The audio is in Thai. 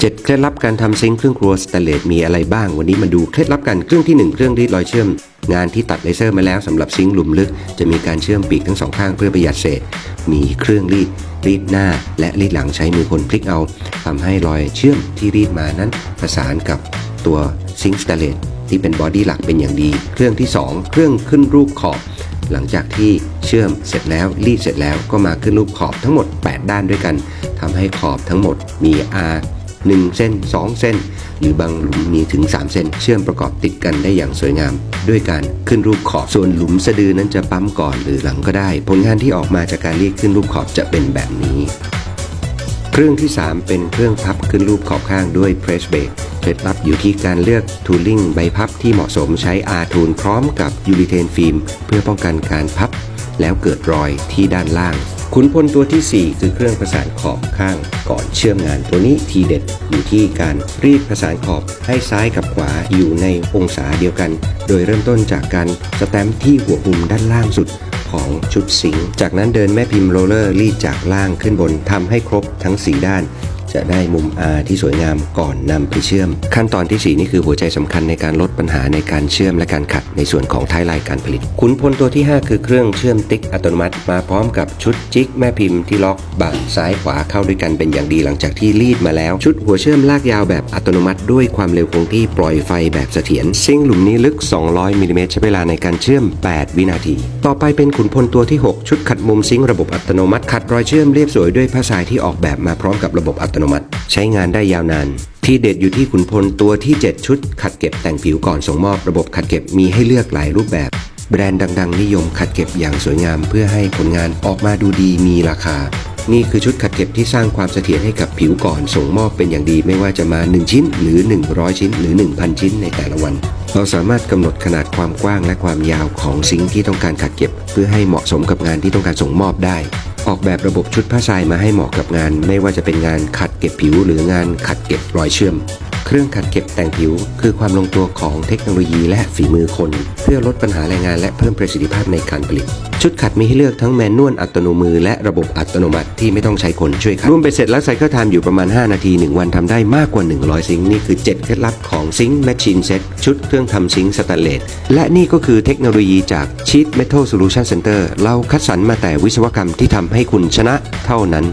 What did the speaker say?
7เคล็ดลับการทำซิงค์เครื่องครัวสแตนเลสมีอะไรบ้าง วันนี้มาดูเคล็ดลับกันเครื่องที่ 1 เครื่องรีดรอยเชื่อม งานที่ตัดเลเซอร์มาแล้วสำหรับซิงค์หลุมลึก จะมีการเชื่อมปีกทั้งสองข้างเพื่อประหยัดเศษ มีเครื่องรีดรีดหน้า และรีดหลังใช้มือคนพลิกเอาทำให้รอยเชื่อมที่รีดมานั้น ประสานกับตัวซิงค์สแตนเลสที่เป็นบอดี้หลักเป็นอย่างดี เครื่องที่ 2 เครื่องขึ้นรูปขอบ หลังจากที่เชื่อมเสร็จแล้วรีดเสร็จแล้วก็มาขึ้นรูปขอบทั้งหมด 8 ด้านด้วยกันทำให้ขอบทั้งหมดมี R 1 เส้น 2 เส้น หรือบางหลุมมีถึง 3 เส้น เชื่อมประกอบติดกันได้อย่างสวยงาม ด้วยการขึ้นรูปขอบส่วนหลุมสะดือนั้นจะปั๊มก่อนหรือหลังก็ได้ ผลงานที่ออกมาจากการรีดขึ้นรูปขอบจะเป็นแบบนี้ เครื่องที่ 3 เป็นเครื่องพับขึ้นรูปขอบข้างด้วย Press Brake เคล็ดลับอยู่ที่การเลือกทูลิ่งใบพับที่เหมาะสมใช้ R ทูลพร้อมกับยูริเทนฟิล์มเพื่อป้องกันการพับแล้วเกิดรอยที่ด้านล่าง ขุนพลตัวทีสี่ 4 คือเครื่องประสานขอบข้างก่อนเชื่อมงานตัวนี้ทีเด็ดอยู่ที่การรีดประสานขอบให้ซ้ายกับขวาอยู่ในองศาเดียวกัน โดยเริ่มต้นจากการสแตมป์ที่หัวมุมด้านล่างสุดของชุดสิง จากนั้นเดินแม่พิมพ์โรลเลอร์รีดจากล่างขึ้นบนทำให้ครบทั้ง 4 ด้าน จะได้มุม R ที่สวยงามก่อนนำไปเชื่อม ขั้นตอนที่ 4 นี่คือหัวใจสำคัญในการลดปัญหาในการเชื่อมและการขัดในส่วนของท้ายลายการผลิต ขุนพลตัวที่ 5 คือเครื่องเชื่อมติ๊กอัตโนมัติ มาพร้อมกับชุดจิกแม่พิมพ์ที่ล็อกบังซ้ายขวาเข้าด้วยกันเป็นอย่างดีหลังจากที่รีดมาแล้ว ชุดหัวเชื่อมลากยาวแบบอัตโนมัติ ด้วยความเร็วคงที่ปล่อยไฟแบบเสถียรซิงหลุมนี้ลึก 200มิลลิเมตรใช้เวลาในการเชื่อม 8 วินาที ต่อไปเป็นขุนพลตัวที่ 6 ชุดขัดมุมซิงระบบอัตโนมัติขัดรอยเชื่อมเรียบสวยด้วยผ้าทรายที่ออกแบบมาพร้อมกับระบบอัตโนมัติ ใช้งานได้ยาวนาน ที่เด็ดอยู่ที่ขุนพลตัวที่ 7 ชุด ขัดเก็บแต่งผิวก่อนส่งมอบระบบขัดเก็บมีให้เลือกหลายรูปแบบ แบรนด์ดัง ๆ นิยมขัดเก็บอย่างสวยงาม เพื่อให้ผลงานออกมาดูดีมีราคา นี่คือชุดขัดเก็บที่สร้างความเสถียรให้กับผิวก่อนส่งมอบเป็นอย่างดีไม่ว่าจะมา 1 ชิ้นหรือ 100 ชิ้น หรือ 1,000 ชิ้นในแต่ละวันเราสามารถกำหนดขนาดความกว้างและความยาวของซิงค์ที่ต้องการขัดเก็บ เพื่อให้เหมาะสมกับงานที่ต้องการส่งมอบได้ ออกแบบระบบชุดผ้าทรายมาให้เหมาะกับงาน ไม่ว่าจะเป็นงานขัดเก็บผิวหรืองานขัดเก็บรอยเชื่อม เครื่องขัดเก็บแต่งผิว คือความลงตัวของเทคโนโลยีและฝีมือคน เพื่อลดปัญหาแรงงานและเพิ่มประสิทธิภาพในการผลิต ชุดขัดมีให้เลือกทั้งแมนนวลอัตโนมือ และระบบอัตโนมัติที่ไม่ต้องใช้คนช่วยขัดรวมไปเสร็จแล้วไซเคิลไทม์อยู่ประมาณ 5 นาที 1 วันทำได้มากกว่า 100 ซิงค์นี่คือ 7 เคล็ดลับของซิงค์แมชชีนเซ็ตชุดเครื่องทำซิงค์สแตนเลสและนี่ก็คือเทคโนโลยีจาก Sheet Metal Solution Center เราคัดสรรมาแต่วิศวกรรมที่ทำให้คุณชนะเท่านั้น